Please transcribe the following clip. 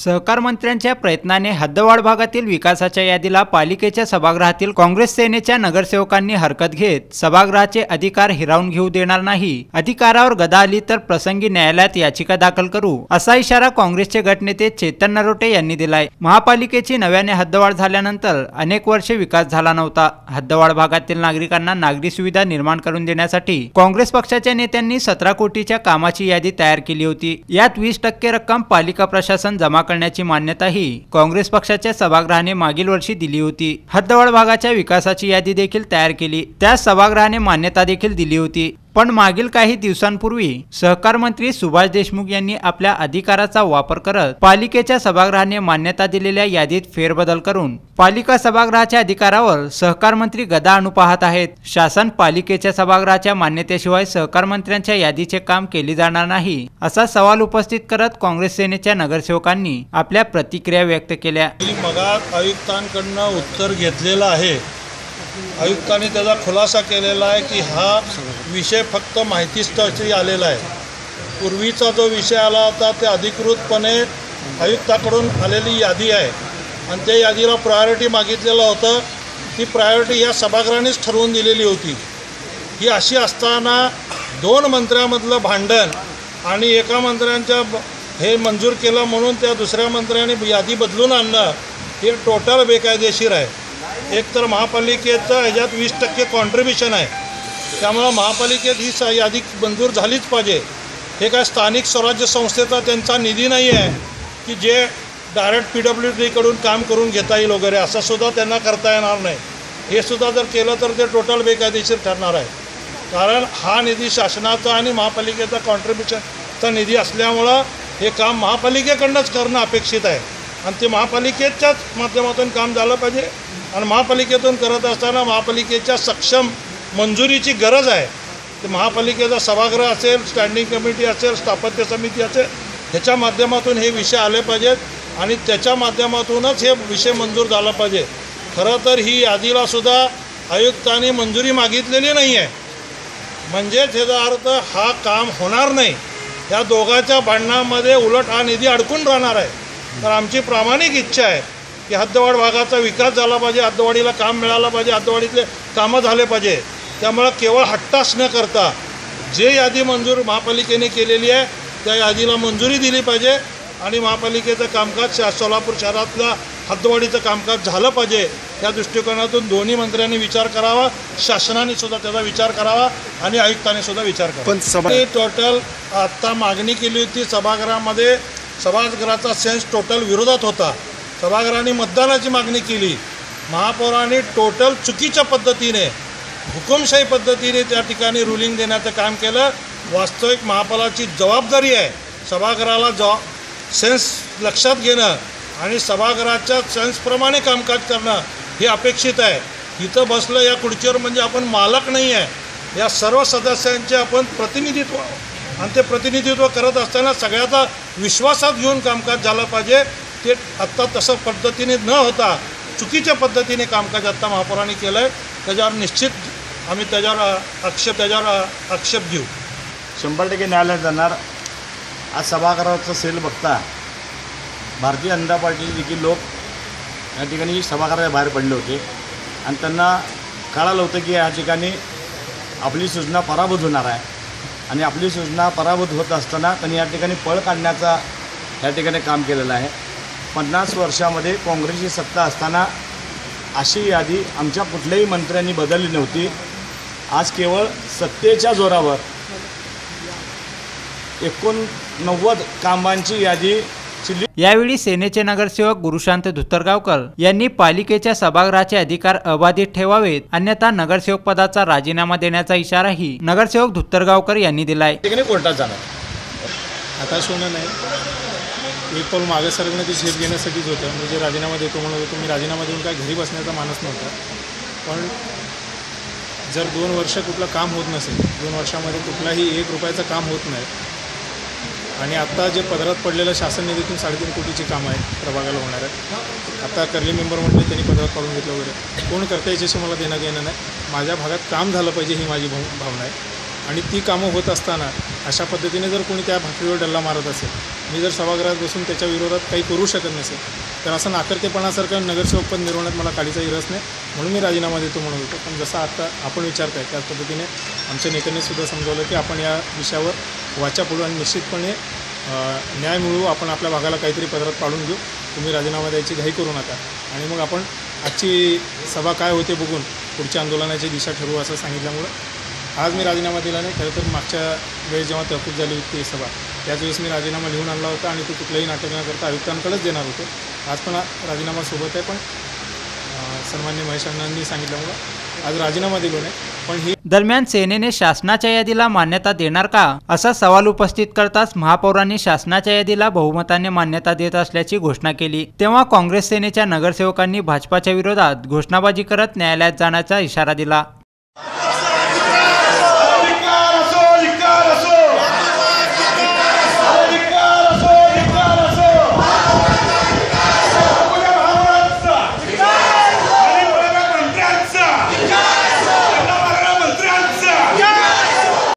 सहकार मंत्र्यांच्या प्रयत्नाने हद्दवाढ भागातील विकासाच्या यादीला पालिकेच्या सभागृहातील काँग्रेस सेनेच्या नगरसेवकांनी हरकत घेत सभागृहाचे अधिकार हिरावून घेऊ देणार नाही. अधिकारावर गदा आली तर प्रसंगी न्यायालयात याचिका दाखल करू असा इशारा काँग्रेसचे गटनेते चेतन नरोटे यांनी दिलाय. महापालिकेची नव्याने हद्दवाढ झाल्यानंतर अनेक वर्षे विकास झाला नव्हता. हद्दवाढ भागातील नागरिकांना नागरी सुविधा निर्माण करून देण्यासाठी काँग्रेस पक्षाच्या नेत्यांनी सतरा कोटीच्या कामाची यादी तयार केली होती. यात वीस टक्के रक्कम पालिका प्रशासन जमा करण्याची मान्यताही काँग्रेस पक्षाच्या सभागृहाने मागील वर्षी दिली होती. हद्दवाड भागाच्या विकासाची यादी देखील तयार केली. त्या सभागृहाने मान्यता देखील दिली होती. पण मागील काही दिवसांपूर्वी सहकार मंत्री सुभाष देशमुख यांनी आपल्या अधिकाराचा वापर करत पालिकेच्या सभागृहाने मान्यता दिलेल्या यादीत फेरबदल करून पालिका सभागृहाच्या अधिकारावर सहकार मंत्री गदा आणू पाहत आहेत. शासन पालिकेच्या सभागृहाच्या मान्यतेशिवाय सहकार मंत्र्यांच्या यादीचे काम केले जाणार नाही असा सवाल उपस्थित करत काँग्रेस सेनेच्या नगरसेवकांनी आपल्या प्रतिक्रिया व्यक्त केल्या. मी आयुक्तांकडनं उत्तर घेतलेलं आहे. आयुक्तांनी त्याचा खुलासा केलेला आहे की हा विषय फक्त माहितीस्तळी आलेला आहे. पूर्वीचा जो विषय आला होता ते अधिकृतपणे आयुक्ताकडून आलेली यादी आहे. आणि त्या यादीला प्रायोरिटी मागितलेलं होतं. ती प्रायोरिटी या सभागृहानेच ठरवून दिलेली होती. ही अशी असताना दोन मंत्र्यामधलं भांडण आणि एका मंत्र्यांच्या हे मंजूर केलं म्हणून त्या दुसऱ्या मंत्र्याने यादी बदलून आणणं हे टोटल बेकायदेशीर आहे. एक तर महापालिकेचं ह्याच्यात वीस टक्के कॉन्ट्रीब्युशन आहे. त्यामुळं महापालिकेत ही स यादी मंजूर झालीच पाहिजे. हे काय स्थानिक स्वराज्य संस्थेचा त्यांचा निधी नाही आहे की जे डायरेक्ट पी डब्ल्यू डीकडून काम करून घेता येईल वगैरे असं सुद्धा त्यांना करता येणार नाही. हे सुद्धा जर केलं तर ते टोटल बेकायदेशीर ठरणार आहे. कारण हा निधी शासनाचा आणि महापालिकेचा कॉन्ट्रीब्युशनचा निधी असल्यामुळं हे काम महापालिकेकडनंच करणं अपेक्षित आहे. आणि ते महापालिकेच्याच माध्यमातून काम झालं पाहिजे. आणि महापालिकेतून करत असताना महापालिकेच्या सक्षम मंजुरीची गरज आहे. ते महापालिकेचा सभागृह असेल स्टँडिंग कमिटी असेल स्थापत्य समिती असेल ह्याच्या माध्यमातून हे विषय आले पाहिजेत आणि त्याच्या माध्यमातूनच हे विषय मंजूर झाला पाहिजे. खरं तर ही यादीला सुद्धा आयुक्तांनी मंजुरी मागितलेली नाही आहे म्हणजेच ह्याचा अर्थ हा काम होणार नाही. या दोघांच्या भांडणामध्ये उलट हा निधी अडकून राहणार आहे. तर आमची प्रामाणिक इच्छा आहे की हद्दवाड भागाचा विकास झाला पाहिजे हद्दवाडीला काम मिळालं पाहिजे हद्दवाडीतले कामं झाले पाहिजे. त्यामुळं केवळ हट्टास न करता जे यादी मंजूर महापालिकेने केलेली आहे त्या यादीला मंजुरी दिली पाहिजे आणि महापालिकेचं कामकाज शा सोलापूर शहरातल्या हद्दवाढीचं कामकाज झालं पाहिजे या दृष्टिकोनातून दोन्ही मंत्र्यांनी विचार करावा शासनाने सुद्धा त्याचा विचार करावा आणि आयुक्तांनी सुद्धा विचार करावा. पण सभा टोटल आत्ता मागणी केली होती सभागृहामध्ये सभागृहाचा सेन्स टोटल विरोधात होता. सभागृहाने मतदानाची मागणी केली. महापौरांनी टोटल चुकीच्या पद्धतीने हुकुमशाही पद्धतीने त्या ठिकाणी रुलिंग देण्याचं काम केलं. वास्तविक महापालाची जबाबदारी आहे. सभागृहाला जवा सेन्स लक्षात घेणं आणि सभागृहाच्या सेन्सप्रमाणे कामकाज करणं हे अपेक्षित आहे. इथं बसलं या खुर्चीवर म्हणजे आपण मालक नाही आहे. या सर्व सदस्यांचे आपण प्रतिनिधित्व आणि ते प्रतिनिधित्व करत असताना सगळ्याचा विश्वासात घेऊन कामकाज झालं पाहिजे. ते आत्ता तसं पद्धतीने न होता चुकीच्या पद्धतीने कामकाज आत्ता महापौरांनी केलं आहे त्याच्यावर निश्चित आम्ही त्याच्यावर आक्षेप त्याच्यावर आक्षेप घेऊ. शंभर टक्के न्यायालयात जाणार. आज सभागृहाचा सेल बघता भारतीय जनता पार्टीचे देखील लोक या ठिकाणी सभागृहाच्या बाहेर पडले होते. आणि त्यांना कळालं होतं की या ठिकाणी आपली सूचना पराभूत होणार आहे. आणि आपली सूचना पराभूत होत असताना त्यांनी या ठिकाणी पळ काढण्याचा या ठिकाणी काम केलेलं आहे. पन्नास वर्षामध्ये काँग्रेसची सत्ता असताना अशी यादी आमच्या कुठल्याही मंत्र्यांनी बदलली नव्हती. आज केवळ सत्तेच्या जोरावर. एकोणनव्वद कामांची यादी चिल्ली यावेळी सेनेचे नगरसेवक गुरुशांत धुतरगावकर यांनी पालिकेच्या सभागृहाचे अधिकार अबाधित ठेवावेत अन्यथा नगरसेवक पदाचा राजीनामा देण्याचा इशाराही नगरसेवक धुत्तरगावकर यांनी दिलाय. कोर्टात जाणार. हताश होणं नाही. एक पाऊल मागे सरकणं ते झेप घेण्यासाठीच होतं. म्हणजे राजीनामा देतो म्हणत होतो मी राजीनामा देऊन काय घरी बसण्याचा मानस नव्हता. पण जर दोन वर्ष कुठलं काम होत नसेल दोन वर्षामध्ये कुठलाही एक रुपयाचं काम होत नाही आणि आत्ता जे पदरात पडलेलं शासन निधीतून साडेतीन कोटीची कामं आहेत प्रभागाला होणार आहेत. आता कर्ली मेंबर म्हटले त्यांनी पदरात काढून घेतलं वगैरे. कोण करता याच्याशी मला देणं घेणं नाही. माझ्या भागात काम झालं पाहिजे ही माझी भाव भावना आहे. आणि ती कामं होत असताना अशा पद्धतीने जर कोणी त्या भाकरीवर डल्ला मारत असेल मी जर सभागृहात बसून त्याच्या विरोधात काही करू शकत नसेल तर असं नाकर्तेपणासारखं नगरसेवक पद निर्वहणात मला काडीचाही रस नाही म्हणून मी राजीनामा देतो म्हणत होतो. पण जसं आता आपण विचारताय त्याच पद्धतीने आमच्या नेत्यांनी सुद्धा समजावलं की आपण या विषयावर वाचा पडू आणि निश्चितपणे न्याय मिळवू आपण आपल्या भागाला काहीतरी पदरात पाडून घेऊ. तुम्ही राजीनामा द्यायची घाई करू नका. आणि मग आपण आजची सभा काय होते बघून पुढच्या आंदोलनाची दिशा ठरवू असं सांगितल्यामुळं आज मी राजीनामा दिला नाही. खरं तर मागच्या वेळेस जेव्हा तहकूब झाली होती ती सभा त्याच वेळेस मी राजीनामा लिहून आणला होता आणि तो कुठलंही नाटक न करता आयुक्तांकडेच देणार होतो. आज पण राजीनामा सोबत आहे पण सन्मान्य महेश अण्णांनी सांगितल्यामुळं आज राजीनामा दिलो नाही पण ही दरम्यान सेनेने शासनाच्या यादीला मान्यता देणार का? असा सवाल उपस्थित करताच महापौरांनी शासनाच्या यादीला बहुमताने मान्यता देत असल्याची घोषणा केली. तेव्हा काँग्रेस सेनेच्या नगरसेवकांनी भाजपाच्या विरोधात घोषणाबाजी करत न्यायालयात जाण्याचा इशारा दिला.